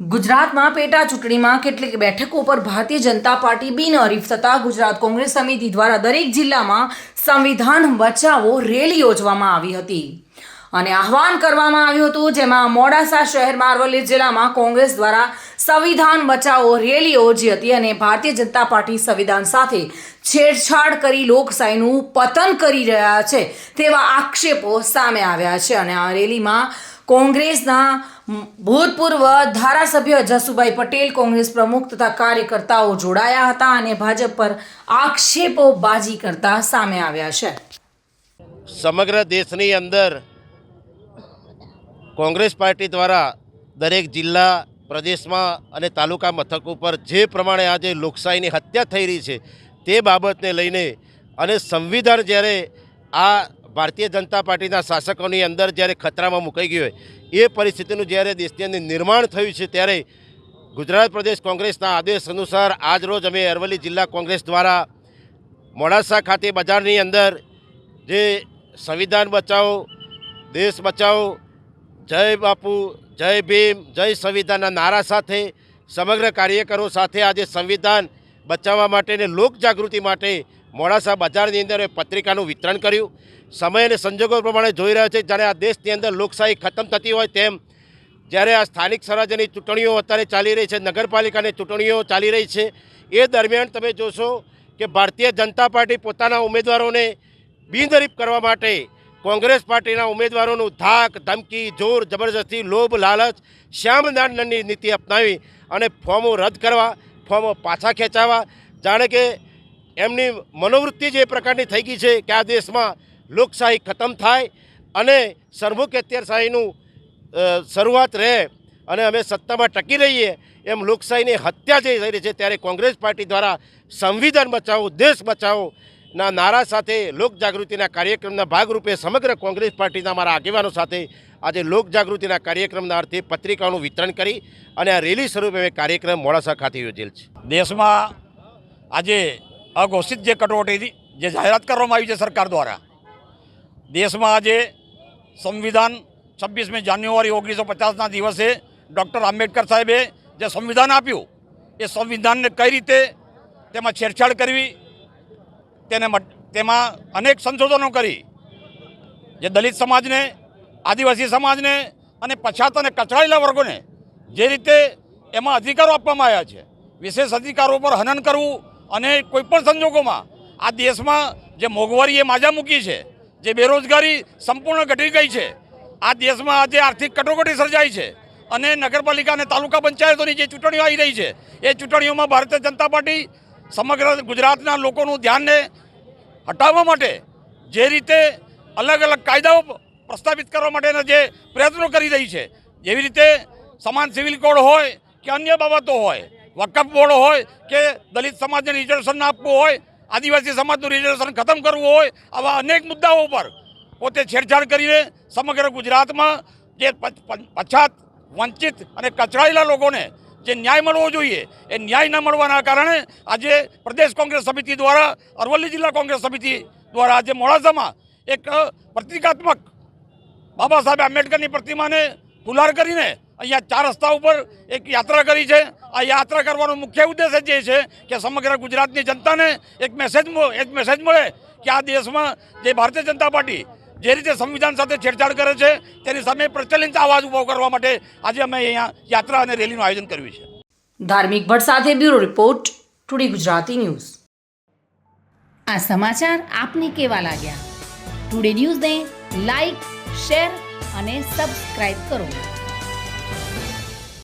ગુજરાતમાં પેટા ચૂંટણીમાં કેટલીક બેઠકો પર ભારતીય જનતા પાર્ટી બિનહરીફ થતાં ગુજરાત કોંગ્રેસ સમિતિ દ્વારા દરેક જિલ્લામાં સંવિધાન બચાવો રેલી યોજવામાં આવી હતી. અને આહવાન કરવામાં આવ્યું હતું, જેમાં મોડાસા શહેરમાં અરવલ્લી જિલ્લામાં કોંગ્રેસ દ્વારા સંવિધાન બચાવો રેલી યોજી હતી અને ભારતીય જનતા પાર્ટી સંવિધાન સાથે છેડછાડ કરી લોકશાહીનું પતન કરી રહ્યા છે તેવા આક્ષેપો સામે આવ્યા છે. અને આ રેલીમાં કોંગ્રેસના ભૂતપૂર્વ ધારાસભ્ય જસુભાઈ પટેલ કોંગ્રેસ પ્રમુખ તથા કાર્યકર્તાઓ જોડાયા હતા અને ભાજપ પર આક્ષેપો બાજી કરતા સામે આવ્યા છે. સમગ્ર દેશની અંદર કોંગ્રેસ પાર્ટી દ્વારા દરેક જિલ્લા, પ્રદેશમાં અને તાલુકા મથક ઉપર જે પ્રમાણે આજે લોકશાહીની હત્યા થઈ રહી છે તે બાબતને લઈને અને સંવિધાન જ્યારે આ ભારતીય જનતા પાર્ટીના શાસકોની અંદર જ્યારે ખતરામાં મુકાઈ ગયું હોય, એ પરિસ્થિતિનું જ્યારે દેશની અંદર નિર્માણ થયું છે ત્યારે ગુજરાત પ્રદેશ કોંગ્રેસના આદેશ અનુસાર આજરોજ અમે અરવલ્લી જિલ્લા કોંગ્રેસ દ્વારા મોડાસા ખાતે બજારની અંદર જે સંવિધાન બચાવો, દેશ બચાવો, જય બાપુ, જય ભીમ, જય સંવિધાનના નારા સાથે, સમગ્ર કાર્યકરો સાથે આજે સંવિધાન બચાવવા માટે અને લોકજાગૃતિ માટે મોડાસા બજારની અંદર પત્રિકાનું વિતરણ કર્યું. સમય અને સંજોગો પ્રમાણે જોઈ રહ્યા છે, જ્યારે આ દેશની અંદર લોકશાહી ખતમ થતી હોય તેમ, જ્યારે આ સ્થાનિક સ્વરાજ્યની ચૂંટણીઓ અત્યારે ચાલી રહી છે, નગરપાલિકાની ચૂંટણીઓ ચાલી રહી છે, એ દરમિયાન તમે જોશો કે ભારતીય જનતા પાર્ટી પોતાના ઉમેદવારોને બિનદરીફ કરવા માટે કોંગ્રેસ પાર્ટીના ઉમેદવારોનું ધાક, ધમકી, જોર, જબરજસ્તી, લોભ, લાલચ, શ્યામદાનની નીતિ અપનાવી અને ફોર્મો રદ કરવા, ફોર્મો પાછા ખેંચાવા. જાણે કે એમની મનોવૃત્તિ જે પ્રકારની થઈ ગઈ છે કે આ દેશમાં લોકશાહી ખતમ થાય અને સરમુખ અત્યારશાહીનું શરૂઆત રહે અને અમે સત્તામાં ટકી રહીએ એમ લોકશાહીની હત્યા જે થઈ રહી છે ત્યારે કોંગ્રેસ પાર્ટી દ્વારા સંવિધાન બચાવો, દેશ બચાવો ના નારા સાથે લોકજાગૃતિના કાર્યક્રમના ભાગરૂપે સમગ્ર કોંગ્રેસ પાર્ટીના અમારા આગેવાનો સાથે આજે લોકજાગૃતિના કાર્યક્રમના અર્થે પત્રિકાઓનું વિતરણ કરી અને આ રેલી સ્વરૂપે કાર્યક્રમ મોડાસા ખાતે યોજેલ છે. દેશમાં આજે અઘોષિત જે કટોકટી જે જાહેરાત કરવામાં આવી છે સરકાર દ્વારા, દેશમાં આજે સંવિધાન છવ્વીસમી જાન્યુઆરી ઓગણીસો પચાસના દિવસે ડૉક્ટર આંબેડકર સાહેબે જે સંવિધાન આપ્યું, એ સંવિધાનને કઈ રીતે તેમાં છેડછાડ કરવી, તેને તેમાં અનેક સંશોધનો કરી, જે દલિત સમાજને, આદિવાસી સમાજને અને પછાત અને કચડાયેલા વર્ગોને જે રીતે એમાં અધિકારો આપવામાં આવ્યા છે, વિશેષ અધિકારો પર હનન કરવું અને કોઈપણ સંજોગોમાં આ દેશમાં જે મોંઘવારીએ માજા મૂકી છે, જે બેરોજગારી સંપૂર્ણ ઘટી ગઈ છે, આ દેશમાં આજે આર્થિક કટોકટી સર્જાઈ છે અને નગરપાલિકા અને તાલુકા પંચાયતોની જે ચૂંટણીઓ આવી રહી છે, એ ચૂંટણીઓમાં ભારતીય જનતા પાર્ટી સમગ્ર ગુજરાતના લોકોનું ધ્યાનને હટાવવા માટે જે રીતે અલગ અલગ કાયદાઓ પ્રસ્થાપિત કરવા માટેના જે પ્રયત્નો કરી રહી છે જેવી રીતે સમાન સિવિલ કોડ હોય કે અન્ય બાબતો હોય વકફ બોર્ડ હોય કે દલિત સમાજને રિઝર્વેશન આપવું હોય, આદિવાસી સમાજનું રિઝર્વેશન ખતમ કરવું હોય, આવા અનેક મુદ્દાઓ પર પોતે છેડછાડ કરીને સમગ્ર ગુજરાતમાં જે પછાત, વંચિત અને કચડાયેલા લોકોને જે ન્યાય મળવો જોઈએ, એ ન્યાય ન મળવાના કારણે આજે પ્રદેશ કોંગ્રેસ સમિતિ દ્વારા, અરવલ્લી જિલ્લા કોંગ્રેસ સમિતિ દ્વારા આજે મોડાસામાં એક પ્રતિકાત્મક બાબા સાહેબ આંબેડકરની પ્રતિમાને ફુલાર કરીને અહીંયા ચાર રસ્તા ઉપર એક યાત્રા કરી છે. આ યાત્રા કરવાનો મુખ્ય ઉદ્દેશ જ એ છે કે સમગ્ર ગુજરાતની જનતાને એક મેસેજ એક મેસેજ મળે કે આ દેશમાં જે ભારતીય જનતા પાર્ટી જે રીતે સંવિધાન સાથે છેડછાડ કરે છે તેની સામે પ્રચલિત અવાજ ઊભો કરવા માટે આજે અમે અહીંયા યાત્રા અને રેલીનું આયોજન કર્યું છે. ધાર્મિક ભટ્ટ સાથે bureau report today Gujarati news. આ સમાચાર આપને કેવા લાગ્યા? ટુડે ન્યૂઝને લાઈક શેર અને સબસ્ક્રાઇબ કરો.